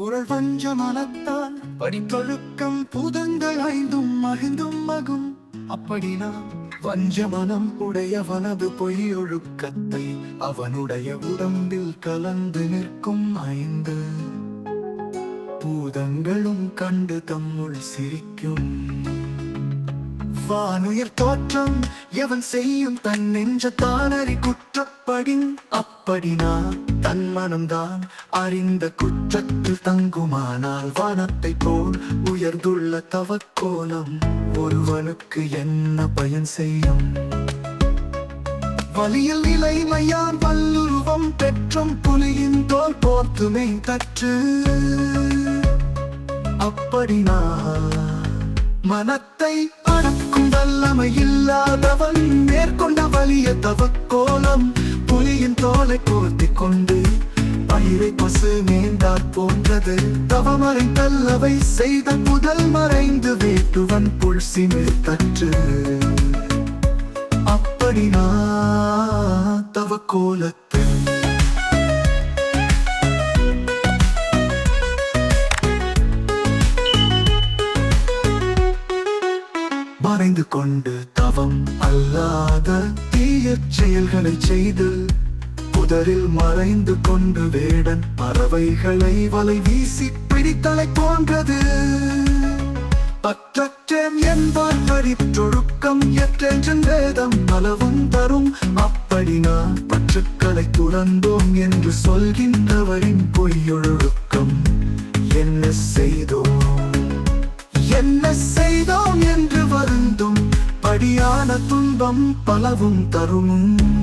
குரல் வஞ்ச மனத்தால் படிப்பழுக்கம் புதங்கள் ஐந்தும் மகிழ்ந்தும் மகும். அப்படினா வஞ்ச மனம் உடையவனது பொய் ஒழுக்கத்தை அவனுடைய உடம்பில் கலந்து நிற்கும் ஐந்து. பூதங்களும் கண்டு தம்முள் சிரிக்கும். வானுயிர் தோற்றம் எவன் செய்யும் தன் நெஞ்ச தானறி குற்றப்படின் அப்படினா தன் மனம்தான் அறிந்த குற்றத்தில் தங்குமானால் வானத்தை போல் உயர்ந்துள்ள தவக்கோலம் ஒருவனுக்கு என்ன பயன் செய்யும்? வலியில் நிலைமையான் வல்லுருவம் பெற்றும் புலியின் தோல் போர்த்துமை தற்று. அப்படினா மனத்தை அடக்கும் வல்லமை இல்லாதவன் மேற்கொண்டவன் பயிரை பசு மேந்தாற் போன்றது. தவமறை தல்லவை செய்த முதல் மறைந்து வேட்டுவன் புல் சிமிழ் தற்று. அப்படி தவ கோலத்து. மறைந்து கொண்டு தவம் அல்லாத தீய செயல்களை செய்து புதரில் மறைந்து கொண்டு வேடன் பறவைகளை வலை வீசி பிடித்தலை போன்றது. பற்றற்றேன் என்பார் பறிற்றொழுக்கம் எற்றென்றன் வேதம் பலவும் தரும். அப்படி நான் பற்றுக்களை துறந்தோம் என்று சொல்கின்றவரின் பொய்யொழுக்கம். என்ன செய்தோம்? என்ன செய்தோம் என்று வருந்தும். படியான துன்பம் பலவும் தருமும்.